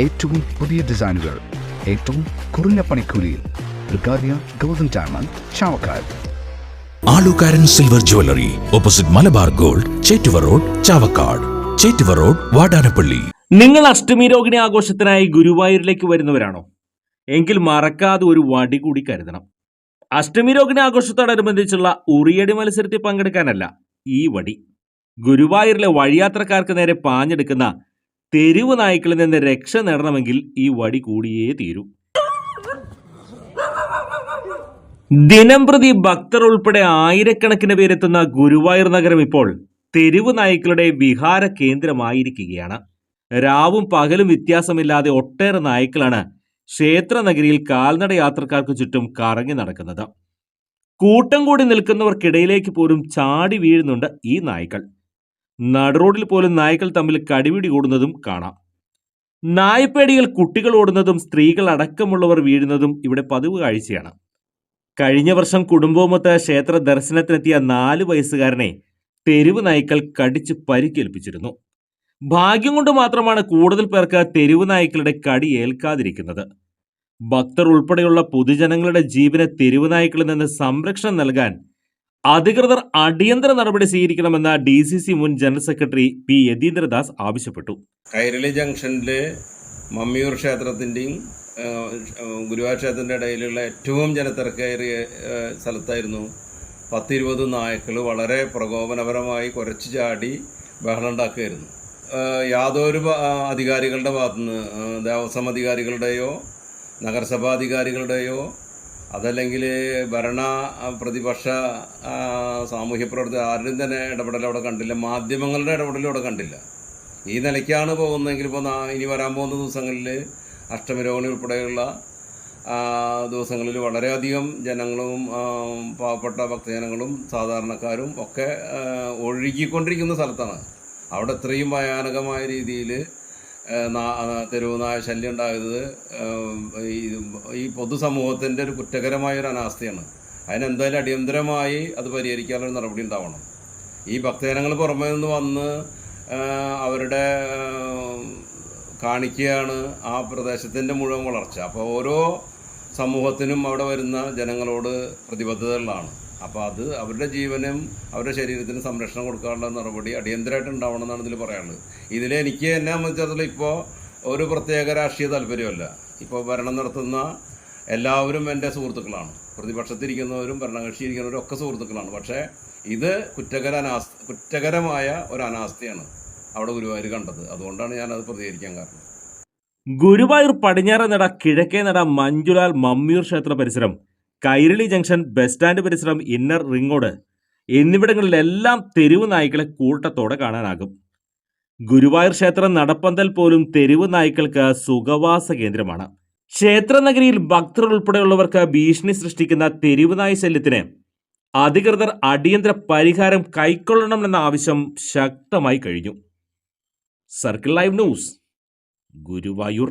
ഏറ്റവും പുതിയ ഡിസൈനുകൾ ഏറ്റവും കുറഞ്ഞ പണിക്കൂലിയിൽ ബ്രിഗാദിയ golden diamond Chavakkad. Alukkaran silver jewellery opposite Malabar gold Chettuva road Chavakkad. Chettuva road Vadanappally. നിങ്ങൾ അഷ്ടമി രോഹിണി ആഘോഷത്തിനായി ഗുരുവായൂരിലേക്ക് വരുന്നവരാണോ? എങ്കിൽ മറക്കാതെ ഒരു വടി കൂടി കരുതണം. അഷ്ടമി രോഹിണി ആഘോഷത്തോടനുബന്ധിച്ചുള്ള ഉറിയടി മത്സരത്തിൽ പങ്കെടുക്കാനല്ല ഈ വടി. ഗുരുവായൂരിലെ വഴിയാത്രക്കാർക്ക് നേരെ പാഞ്ഞെടുക്കുന്ന തെരുവ് നായ്ക്കളിൽ നിന്ന് രക്ഷ നേടണമെങ്കിൽ ഈ വടി കൂടിയേ തീരൂ. ദിനം പ്രതി ഭക്തർ ഉൾപ്പെടെ ആയിരക്കണക്കിന് പേരെത്തുന്ന ഗുരുവായൂർ നഗരം ഇപ്പോൾ തെരുവ് നായ്ക്കളുടെ വിഹാര കേന്ദ്രമായിരിക്കുകയാണ്. രാവും പകലും വ്യത്യാസമില്ലാതെ ഒട്ടേറെ നായ്ക്കളാണ് ക്ഷേത്ര നഗരിയിൽ കാൽനട യാത്രക്കാർക്ക് ചുറ്റും കറങ്ങി നടക്കുന്നത്. കൂട്ടം കൂടി നിൽക്കുന്നവർക്കിടയിലേക്ക് പോലും ചാടി വീഴുന്നുണ്ട് ഈ നായ്ക്കൾ. നടുറോഡിൽ പോലും നായ്ക്കൾ തമ്മിൽ കടിപിടി കൂടുന്നതും കാണാം. നായ്പേടികൾ കുട്ടികൾ ഓടുന്നതും സ്ത്രീകൾ അടക്കമുള്ളവർ വീഴുന്നതും ഇവിടെ പതിവ് കാഴ്ചയാണ്. കഴിഞ്ഞ വർഷം കുടുംബവുമൊത്ത് ക്ഷേത്ര ദർശനത്തിനെത്തിയ നാല് വയസ്സുകാരനെ തെരുവ് നായ്ക്കൾ കടിച്ച് പരിക്കേൽപ്പിച്ചിരുന്നു. ഭാഗ്യം കൊണ്ട് മാത്രമാണ് കൂടുതൽ പേർക്ക് തെരുവ് നായ്ക്കളുടെ കടി ഏൽക്കാതിരിക്കുന്നത്. ഭക്തർ ഉൾപ്പെടെയുള്ള പൊതുജനങ്ങളുടെ ജീവന് തെരുവ് നായ്ക്കളിൽ നിന്ന് സംരക്ഷണം നൽകാൻ അധികൃതർ അടിയന്തര നടപടി സ്വീകരിക്കണമെന്ന് ഡി സി സി മുൻ ജനറൽ സെക്രട്ടറി പി യതീന്ദ്രദാസ് ആവശ്യപ്പെട്ടു. കൈരളി ജംഗ്ഷനിലെ മമ്മിയൂർ ക്ഷേത്രത്തിന്റെയും ഗുരുവായൂർ ക്ഷേത്രത്തിന്റെ ഇടയിലുള്ള ഏറ്റവും ജനത്തിരക്കേറിയ സ്ഥലത്തായിരുന്നു പത്തിരുപത് നായ്ക്കൾ വളരെ പ്രകോപനപരമായി കുറച്ച് ചാടി ബഹളം ഉണ്ടാക്കുകയായിരുന്നു. യാതൊരു അധികാരികളുടെ ഭാഗത്തുനിന്ന് ദേവസ്വം അധികാരികളുടെയോ നഗരസഭാ അധികാരികളുടെയോ അതല്ലെങ്കിൽ ഭരണ പ്രതിപക്ഷ സാമൂഹ്യ പ്രവർത്തകർ ആരുടെയും തന്നെ ഇടപെടൽ അവിടെ കണ്ടില്ല. മാധ്യമങ്ങളുടെ ഇടപെടലും അവിടെ കണ്ടില്ല. ഈ നിലയ്ക്കാണ് പോകുന്നതെങ്കിൽ ഇപ്പോൾ ഇനി വരാൻ പോകുന്ന ദിവസങ്ങളിൽ അഷ്ടമിരോഹിണി ഉൾപ്പെടെയുള്ള ദിവസങ്ങളിൽ വളരെയധികം ജനങ്ങളും പാവപ്പെട്ട ഭക്തജനങ്ങളും സാധാരണക്കാരും ഒക്കെ ഒഴുകിക്കൊണ്ടിരിക്കുന്ന സ്ഥലത്താണ്. അവിടെ ഇത്രയും ഭയാനകമായ രീതിയിൽ തെരുവ് നായ ശല്യം ഉണ്ടായത് ഈ പൊതുസമൂഹത്തിന്റെ ഒരു കുറ്റകരമായ ഒരു അനാസ്ഥയാണ്. അതിനെന്തായാലും അടിയന്തരമായി അത് പരിഹരിക്കാനുള്ള നടപടി ഉണ്ടാവണം. ഈ ഭക്തജനങ്ങൾ പുറമേ നിന്ന് വന്ന് അവരുടെ കാണിക്കുകയാണ് ആ പ്രദേശത്തിന്റെ മുഴുവൻ വളർച്ച. അപ്പോൾ ഓരോ സമൂഹത്തിനും അവിടെ വരുന്ന ജനങ്ങളോട് പ്രതിബദ്ധതകളാണ് അപ്പോൾ അത് അവരുടെ ജീവനും അവരുടെ ശരീരത്തിന് സംരക്ഷണം കൊടുക്കാനുള്ള നടപടി അടിയന്തരമായിട്ട് ഉണ്ടാവണം എന്നാണ് ഇതിൽ പറയാനുള്ളത്. ഇതിൽ എനിക്ക് എന്നെ സംബന്ധിച്ചിടത്തോളം ഇപ്പോൾ ഒരു പ്രത്യേക രാഷ്ട്രീയ താല്പര്യമല്ല. ഇപ്പോൾ ഭരണം നടത്തുന്ന എല്ലാവരും എന്റെ സുഹൃത്തുക്കളാണ്. പ്രതിപക്ഷത്തിരിക്കുന്നവരും ഭരണകക്ഷി ഇരിക്കുന്നവരും ഒക്കെ സുഹൃത്തുക്കളാണ്. പക്ഷേ ഇത് കുറ്റകര അനാസ്ഥ കുറ്റകരമായ ഒരു അനാസ്ഥയാണ് അവിടെ ഗുരുവായൂർ കണ്ടത്. അതുകൊണ്ടാണ് ഞാനത് പ്രതികരിക്കാൻ കാരണം. ഗുരുവായൂർ പടിഞ്ഞാറ നട കിഴക്കേ നട മഞ്ജുലാൽ മമ്മിയൂർ ക്ഷേത്ര പരിസരം. കൈരളി ജംഗ്ഷൻ ബസ് സ്റ്റാൻഡ് പരിസരം ഇന്നർ റിങ്ങോഡ് എന്നിവിടങ്ങളിലെല്ലാം തെരുവ് നായ്ക്കളെ കൂട്ടത്തോടെ കാണാനാകും. ഗുരുവായൂർ ക്ഷേത്രം നടപ്പന്തൽ പോലും തെരുവ് നായ്ക്കൾക്ക് സുഖവാസ കേന്ദ്രമാണ്. ക്ഷേത്ര നഗരിയിൽ ഭക്തർ ഉൾപ്പെടെയുള്ളവർക്ക് ഭീഷണി സൃഷ്ടിക്കുന്ന തെരുവ് നായ ശല്യത്തിന് അധികൃതർ അടിയന്തര പരിഹാരം കൈക്കൊള്ളണമെന്ന ആവശ്യം ശക്തമായി കഴിഞ്ഞു. Circle live news Guruvayur.